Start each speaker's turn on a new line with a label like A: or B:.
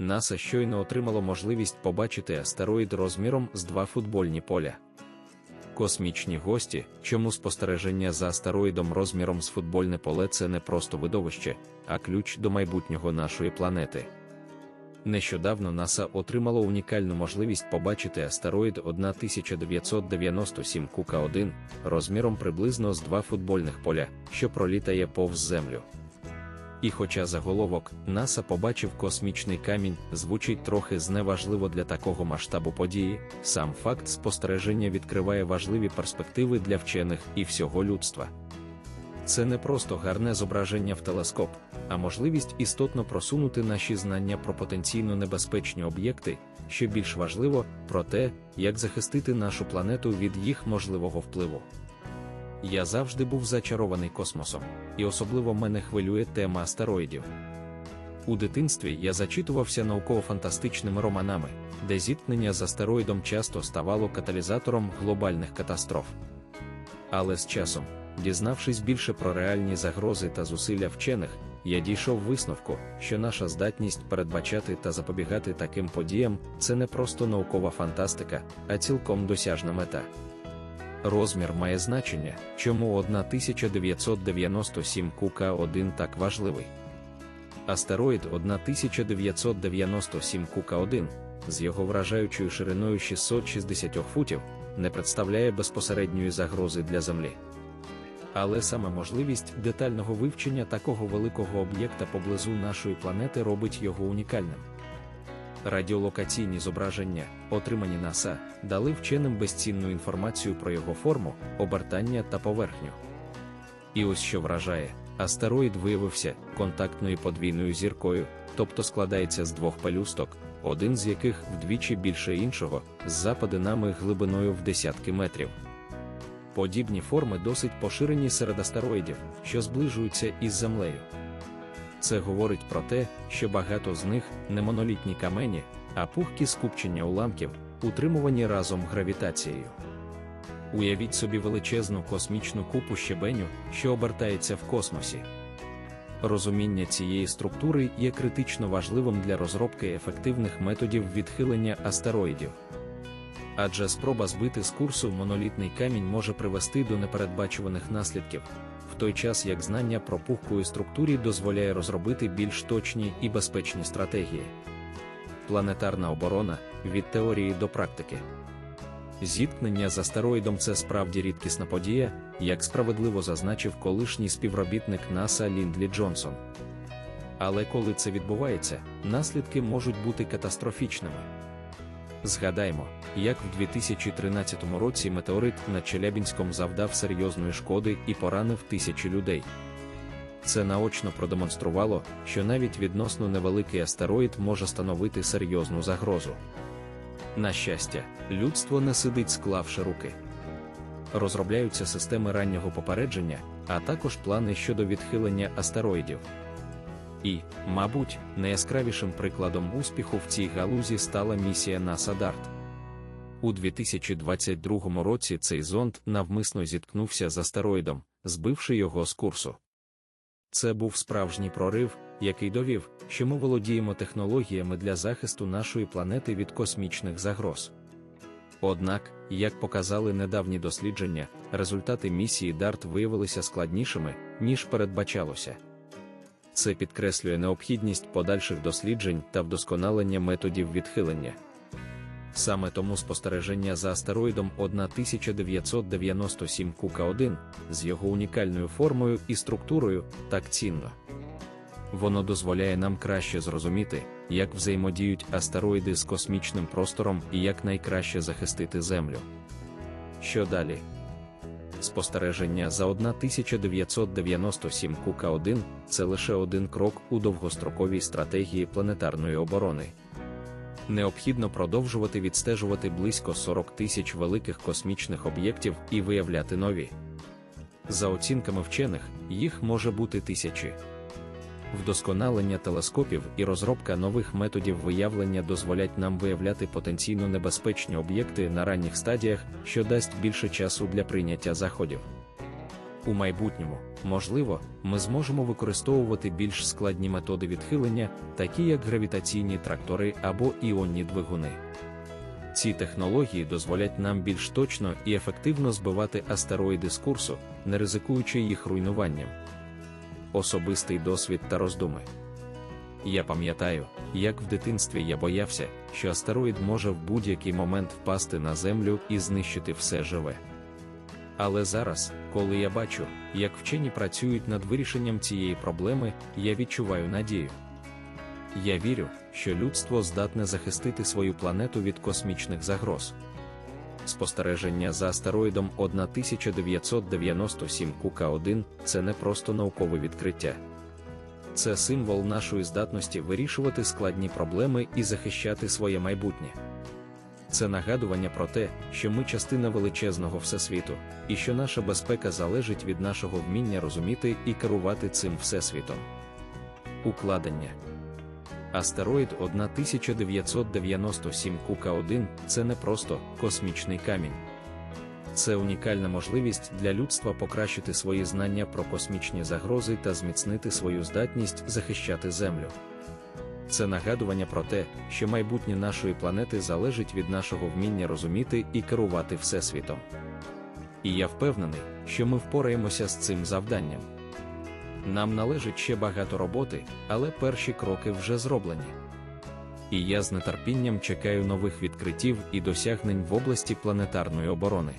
A: НАСА щойно отримало можливість побачити астероїд розміром з два футбольні поля. Космічні гості, чому спостереження за астероїдом розміром з футбольне поле це не просто видовище, а ключ до майбутнього нашої планети. Нещодавно НАСА отримало унікальну можливість побачити астероїд 1997 Кука 1 розміром приблизно з два футбольних поля, що пролітає повз Землю. І хоча заголовок НАСА побачив космічний камінь, звучить трохи зневажливо для такого масштабу події, сам факт спостереження відкриває важливі перспективи для вчених і всього людства. Це не просто гарне зображення в телескоп, а можливість істотно просунути наші знання про потенційно небезпечні об'єкти, що більш важливо, про те, як захистити нашу планету від їх можливого впливу. Я завжди був зачарований космосом, і особливо мене хвилює тема астероїдів. У дитинстві я зачитувався науково-фантастичними романами, де зіткнення з астероїдом часто ставало каталізатором глобальних катастроф. Але з часом, дізнавшись більше про реальні загрози та зусилля вчених, я дійшов висновку, що наша здатність передбачати та запобігати таким подіям це не просто наукова фантастика, а цілком досяжна мета. Розмір має значення, чому 1997 Кука 1 так важливий. Астероїд 1997 Кука 1 з його вражаючою шириною 660 футів не представляє безпосередньої загрози для Землі. Але саме можливість детального вивчення такого великого об'єкта поблизу нашої планети робить його унікальним. Радіолокаційні зображення, отримані НАСА, дали вченим безцінну інформацію про його форму, обертання та поверхню. І ось що вражає, астероїд виявився контактною подвійною зіркою, тобто складається з двох пелюсток, один з яких вдвічі більше іншого, з западинами глибиною в десятки метрів. Подібні форми досить поширені серед астероїдів, що зближуються із Землею. Це говорить про те, що багато з них не монолітні камені, а пухкі скупчення уламків, утримувані разом гравітацією. Уявіть собі величезну космічну купу щебеню, що обертається в космосі. Розуміння цієї структури є критично важливим для розробки ефективних методів відхилення астероїдів. Адже спроба збити з курсу монолітний камінь може привести до непередбачуваних наслідків, той час як знання про пухкої структурі дозволяє розробити більш точні і безпечні стратегії. Планетарна оборона від теорії до практики. Зіткнення з астероїдом це справді рідкісна подія, як справедливо зазначив колишній співробітник НАСА Ліндлі Джонсон. Але коли це відбувається, наслідки можуть бути катастрофічними. Згадаймо, як в 2013 році метеорит над Челябінськом завдав серйозної шкоди і поранив тисячі людей. Це наочно продемонструвало, що навіть відносно невеликий астероїд може становити серйозну загрозу. На щастя, людство не сидить, склавши руки. Розробляються системи раннього попередження, а також плани щодо відхилення астероїдів. І, мабуть, найяскравішим прикладом успіху в цій галузі стала місія NASA DART. У 2022 році цей зонд навмисно зіткнувся з астероїдом, збивши його з курсу. Це був справжній прорив, який довів, що ми володіємо технологіями для захисту нашої планети від космічних загроз. Однак, як показали недавні дослідження, результати місії DART виявилися складнішими, ніж передбачалося. Це підкреслює необхідність подальших досліджень та вдосконалення методів відхилення. Саме тому спостереження за астероїдом 1997 Кука 1 з його унікальною формою і структурою так цінно. Воно дозволяє нам краще зрозуміти, як взаємодіють астероїди з космічним простором і як найкраще захистити Землю. Що далі? Спостереження за 1997 Кука 1 це лише один крок у довгостроковій стратегії планетарної оборони. Необхідно продовжувати відстежувати близько 40 тисяч великих космічних об'єктів і виявляти нові. За оцінками вчених, їх може бути тисячі. Вдосконалення телескопів і розробка нових методів виявлення дозволять нам виявляти потенційно небезпечні об'єкти на ранніх стадіях, що дасть більше часу для прийняття заходів. У майбутньому, можливо, ми зможемо використовувати більш складні методи відхилення, такі як гравітаційні трактори або іонні двигуни. Ці технології дозволять нам більш точно і ефективно збивати астероїди з курсу, не ризикуючи їх руйнуванням. Особистий досвід та роздуми. Я пам'ятаю, як в дитинстві я боявся, що астероїд може в будь-який момент впасти на землю і знищити все живе. Але зараз, коли я бачу, як вчені працюють над вирішенням цієї проблеми, я відчуваю надію. Я вірю, що людство здатне захистити свою планету від космічних загроз. Спостереження за астероїдом 1997 Кука-1 це не просто наукове відкриття. Це символ нашої здатності вирішувати складні проблеми і захищати своє майбутнє. Це нагадування про те, що ми частина величезного всесвіту, і що наша безпека залежить від нашого вміння розуміти і керувати цим всесвітом. Укладення Астероїд 1997 Кука-1 це не просто космічний камінь. Це унікальна можливість для людства покращити свої знання про космічні загрози та зміцнити свою здатність захищати Землю. Це нагадування про те, що майбутнє нашої планети залежить від нашого вміння розуміти і керувати Всесвітом. І я впевнений, що ми впораємося з цим завданням. Нам належить ще багато роботи, але перші кроки вже зроблені. І я з нетерпінням чекаю нових відкриттів і досягнень в області планетарної оборони.